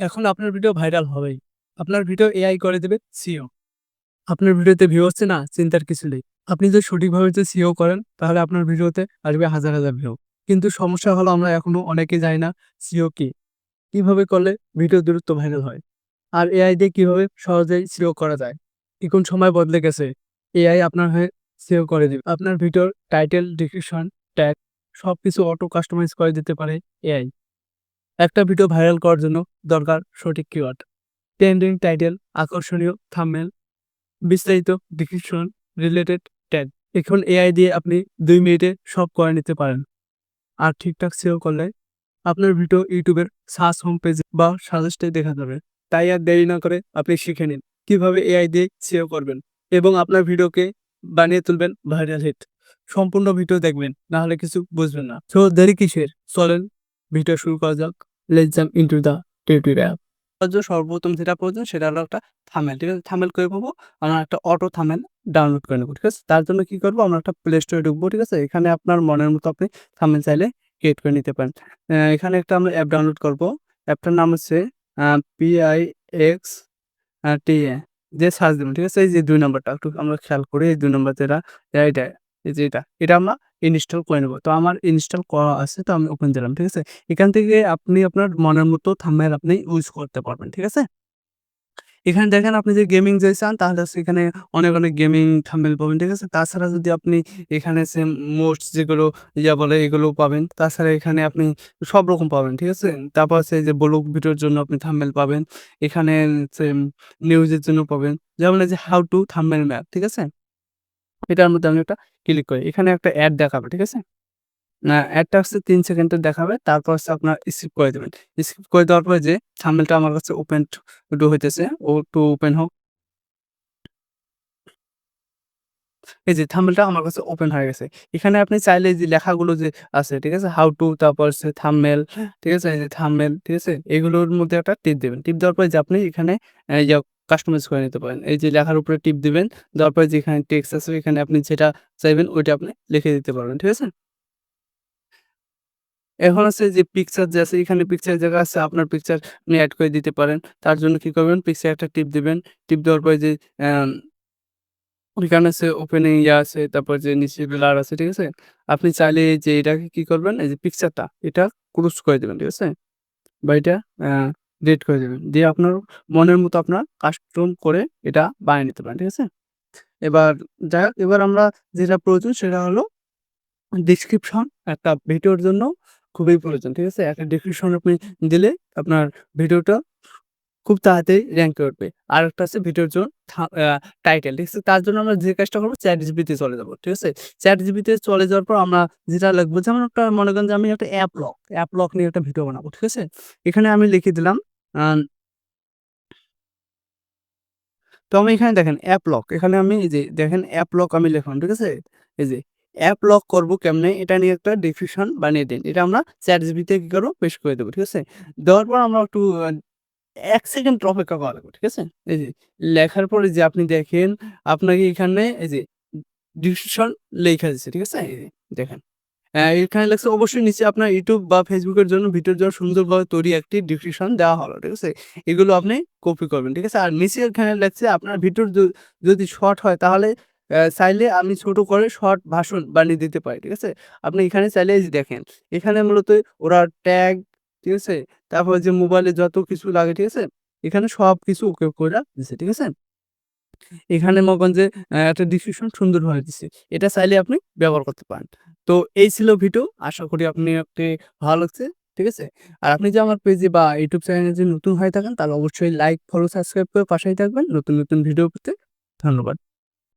এখন আপনার video viral হবেই। আপনার ভিডিও এআই করে দেবে সিও আপনার ভিডিওতে ভিউ হচ্ছে না, চিন্তার কিছু নেই। আপনি যদি সঠিকভাবে যদি সিও করেন, তাহলে আপনার ভিডিওতে আসবে হাজার হাজার ভিউ কিন্তু সমস্যা হলো আমরা এখনও অনেকে জানি না সিও কি। কীভাবে করলে ভিডিও দূরত্ব ভাইরাল হয়? আর এআই দিয়ে কীভাবে সহজেই সিও করা যায়? এখন সময় বদলে গেছে। এআই আপনার হয়ে সিও করে দিবে। আপনার ভিডিওর টাইটেল ডিসক্রিপশন ট্যাগ সব কিছু অটো কাস্টমাইজ করে দিতে পারে এআই একটা ভিডিও ভাইরাল করার জন্য দরকার সঠিক কিওয়ার্ড ট্রেন্ডিং টাইটেল আকর্ষণীয় থাম্বনেল বিস্তারিত ডিসক্রিপশন রিলেটেড ট্যাগ এখন এআই দিয়ে আপনি দুই মিনিটে সব করে নিতে পারেন। আর ঠিকঠাক সেও করলে আপনার ভিডিও ইউটিউবের সার্চ হোম পেজে বা সাজেস্টে দেখা যাবে। তাই আর দেরি না করে আপনি শিখে নিন কীভাবে এআই দিয়ে সেও করবেন এবং আপনার ভিডিওকে বানিয়ে তুলবেন ভাইরাল হিট সম্পূর্ণ ভিডিও দেখবেন, না হলে কিছু বুঝবেন না। তো দেরি কিসের? চলেন ভিডিও শুরু করা যাক। Let's jump into the tutorial সর্বপ্রথম যেটা প্রয়োজন সেটা হলো একটা থামেল, ঠিক আছে? থামেল করে পাবো আমরা একটা অটো থামেল ডাউনলোড করে নেব, ঠিক আছে? তার জন্য কি করব, আমরা একটা প্লে স্টোরে ঢুকবো, ঠিক আছে? এখানে আপনার মনের মতো আপনি থামেল চাইলে ক্রিয়েট করে নিতে পারেন। এখানে একটা আমরা অ্যাপ ডাউনলোড করব। অ্যাপটার নাম হচ্ছে পিআই এক্স টি এ যে সার্চ দেবেন ঠিক আছে? এই যে দুই নম্বরটা, একটু আমরা খেয়াল করি, এই দুই নম্বর যেটা এইটা এই যে এটা এটা আমরা ইনস্টল করে নেব। তো আমার ইনস্টল করা আছে, তো আমি ওপেন দিলাম, ঠিক আছে? এখান থেকে আপনি আপনার মনের মতো থাম্বনেল আপনি ইউজ করতে পারবেন, ঠিক আছে? এখানে দেখেন আপনি যে গেমিং যে চান, তাহলে এখানে অনেক অনেক গেমিং থাম্বনেল পাবেন, ঠিক আছে? তাছাড়া যদি আপনি এখানে সে মোস্ট যেগুলো ইয়া বলে, এগুলো পাবেন, তাছাড়া এখানে আপনি সব রকম পাবেন, ঠিক আছে? তারপর হচ্ছে যে ব্লগ ভিডিওর জন্য আপনি থাম্বনেল পাবেন, এখানে নিউজের জন্য পাবেন, যেমন যে হাউ টু থাম্বনেল ম্যাপ ঠিক আছে? এটার মধ্যে আমি একটা ক্লিক করি। এখানে একটা অ্যাড দেখাবে, ঠিক আছে? অ্যাডটা হচ্ছে তিন সেকেন্ডের দেখাবে, তারপর হচ্ছে আপনার স্কিপ করে দেবেন। স্কিপ করে দেওয়ার পরে যে থাম্বনেলটা আমার কাছে ওপেন টু হইতেছে, ও টু ওপেন হোক। এই যে থাম্বনেলটা আমার কাছে ওপেন হয়ে গেছে। এখানে আপনি চাইলে যে লেখাগুলো যে আছে, ঠিক আছে? হাউ টু তারপর হচ্ছে থাম্বনেল ঠিক আছে? এই যে থাম্বনেল ঠিক আছে? এগুলোর মধ্যে একটা টিপ দেবেন। টিপ দেওয়ার পরে যে আপনি এখানে কাস্টমাইজ করে নিতে পারেন। এই যে লেখার উপরে টিপ দিবেন, দেওয়ার পরে যেখানে টেক্সট আছে এখানে আপনি যেটা চাইবেন ওইটা আপনি লিখে দিতে পারবেন, ঠিক আছে? এখন আছে যে পিকচার যে আছে, এখানে পিকচার জায়গা আছে, আপনার পিকচার আপনি অ্যাড করে দিতে পারেন। তার জন্য কি করবেন? পিকচার একটা টিপ দিবেন। টিপ দেওয়ার পরে যে ওইখানে আছে ওপেনিং ইয়া আছে, তারপর যে নিচে ব্লার আছে, ঠিক আছে? আপনি চাইলে যে এটাকে কি করবেন? এই যে পিকচারটা এটা ক্লোজ করে দেবেন, ঠিক আছে? বা এটা ডিলিট করে দেবেন। দিয়ে আপনার মনের মতো আপনার কাস্টম করে এটা বানিয়ে নিতে পারেন, ঠিক আছে? এবার যাই হোক, এবার আমরা যেটা প্রয়োজন সেটা হলো ডিসক্রিপশন একটা ভিডিওর জন্য খুবই প্রয়োজন, ঠিক আছে? একটা ডিসক্রিপশন আপনি দিলে আপনার ভিডিওটা খুব তাড়াতাড়ি র্যাঙ্কে উঠবে। আর একটা আছে ভিডিওর জন্য টাইটেল ঠিক আছে? তার জন্য আমরা যে কাজটা করব চ্যাট জিবিতে চলে যাব, ঠিক আছে? চ্যাট জিবিতে চলে যাওয়ার পর আমরা যেটা লিখব, যেমন একটা মনে করেন যে আমি একটা অ্যাপ লক অ্যাপ লক নিয়ে একটা ভিডিও বানাবো, ঠিক আছে? এখানে আমি লিখে দিলাম তো আমি এখানে দেখেন অ্যাপ লক এখানে আমি এই যে দেখেন অ্যাপ লক আমি লিখলাম, ঠিক আছে? এই যে অ্যাপ লক করব কেমনে? এটা নিয়ে একটা ডিসক্রিপশন বানিয়ে দিন, এটা আমরা চ্যাট জিবিতে কি করব? পেশ করে দেবো, ঠিক আছে? দেওয়ার পর আমরা একটু এক সেকেন্ড অপেক্ষা করা লাগবে, ঠিক আছে? এই যে লেখার পরে যে আপনি দেখেন, আপনাকে এখানে এই যে ডিসক্রিপশন লেখা দিচ্ছে ঠিক আছে? দেখেন। এখানে লেখছে অবশ্যই নিচে আপনার ইউটিউব বা ফেসবুকের জন্য ভিডিওর জন্য সুন্দরভাবে তৈরি একটি ডিসক্রিপশন দেওয়া হলো, ঠিক আছে? এগুলো আপনি কপি করবেন, ঠিক আছে? আর নিচে এখানে লেখছে আপনার ভিডিওর যদি শর্ট হয় তাহলে চাইলে আমি ছোট করে শর্ট ভাষণ বানিয়ে দিতে পারি, ঠিক আছে? আপনি এখানে চাইলে দেখেন, এখানে মূলত ওরা ট্যাগ ঠিক আছে? তারপর যে মোবাইলে যত কিছু লাগে, ঠিক আছে? এখানে সব কিছু ওকে করে দিচ্ছে ঠিক আছে? এখানে মনে করেন যে একটা সুন্দর হয়ে দিচ্ছে এটা চাইলে আপনি ব্যবহার করতে পারেন। তো এই ছিল ভিডিও আশা করি আপনি আপনি ভালো লাগছে, ঠিক আছে? আর আপনি যে আমার পেজে বা ইউটিউব চ্যানেলে যে নতুন হয়ে থাকেন, তাহলে অবশ্যই লাইক ফলো সাবস্ক্রাইব করে পাশেই থাকবেন। নতুন নতুন ভিডিও পেতে ধন্যবাদ।